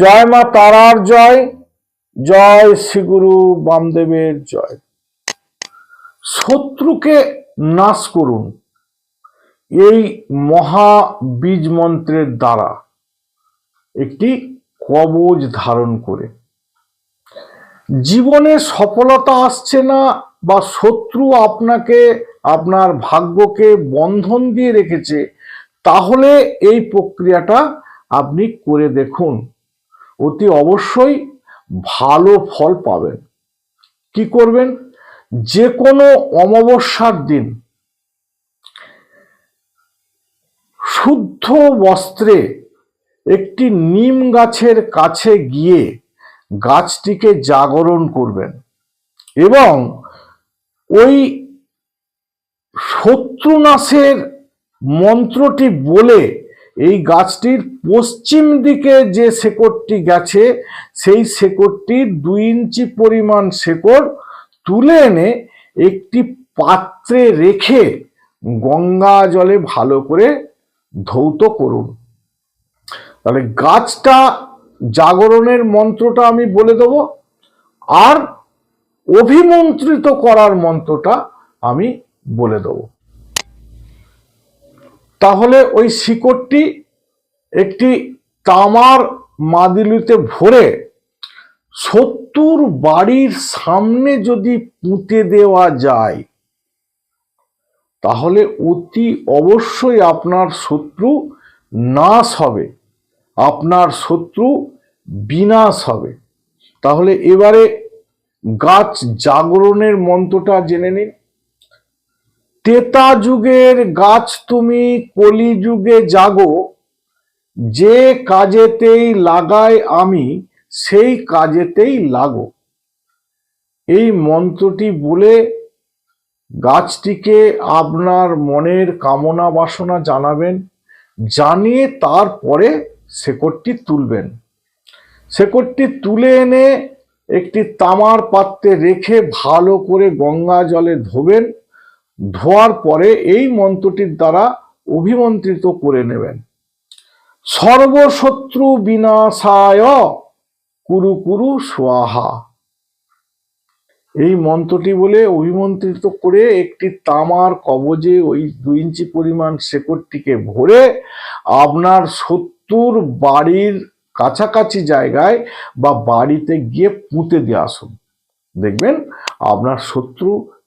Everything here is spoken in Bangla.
জয় মা তারার জয় জয় শ্রীগুরু বামদেবের জয়। শত্রুকে নাশ করুন। এই মহা বীজ মন্ত্রের দ্বারা একটি কবজ ধারণ করে। জীবনে সফলতা আসছে না বা শত্রু আপনাকে, আপনার ভাগ্যকে বন্ধন দিয়ে রেখেছে, তাহলে এই প্রক্রিয়াটা আপনি করে দেখুন। অতি অবশ্যই ভালো ফল পাবেন। কি করবেন? যে কোনো অমাবস্যার দিন শুদ্ধ বস্ত্রে একটি নিম গাছের কাছে গিয়ে গাছটিকে জাগরণ করবেন এবং ওই শত্রুনাশের মন্ত্রটি বলে এই গাছটির পশ্চিম দিকে যে শেকড়টি গেছে, সেই শেকড়টির দুই ইঞ্চি পরিমাণ শেকড় তুলে এনে একটি পাত্রে রেখে গঙ্গা জলে ভালো করে ধৌত করুন। তাহলে গাছটা জাগরণের মন্ত্রটা আমি বলে দেব, আর অভিমন্ত্রিত করার মন্ত্রটা আমি বলে দেব। তাহলে ওই শিকড়টি একটি তামার মাদিলিতে ভরে সত্তর বাড়ির সামনে যদি পুঁতে দেওয়া যায়, তাহলে অতি অবশ্যই আপনার শত্রু নাশ হবে। আপনার শত্রু বিনাশ হবে। তাহলে এবারে গাছ জাগরণের মন্ত্রটা জেনে নিন। তেতা যুগের গাছ তুমি কলি যুগে জাগো। যে কাজেতেই লাগাই আমি, সেই কাজেতেই লাগো। এই মন্ত্রটি বলে গাছটিকে আপনার মনের কামনা বাসনা জানাবেন, জানিয়ে তারপরে শেকড়টি তুলবেন। শেকড়টি তুলে এনে একটি তামার পাত্রে রেখে ভালো করে গঙ্গা জলে ধোবেন। ধোয়ার পরে এই মন্ত্রটির দ্বারা অভিমন্ত্রিত করে নেবেন। সর্বশত্রু বিনাশায় কুরু কুরু সোয়াহা। এই মন্ত্রটি বলে অভিমন্ত্রিত করে একটি তামার কবজে ওই দুই ইঞ্চি পরিমাণ শেকড়টিকে ভরে আপনার সত্তর বাড়ির কাছাকাছি জায়গায় বা বাড়িতে গিয়ে পুঁতে দিয়ে আসুন। দেখবেন আপনার শত্রু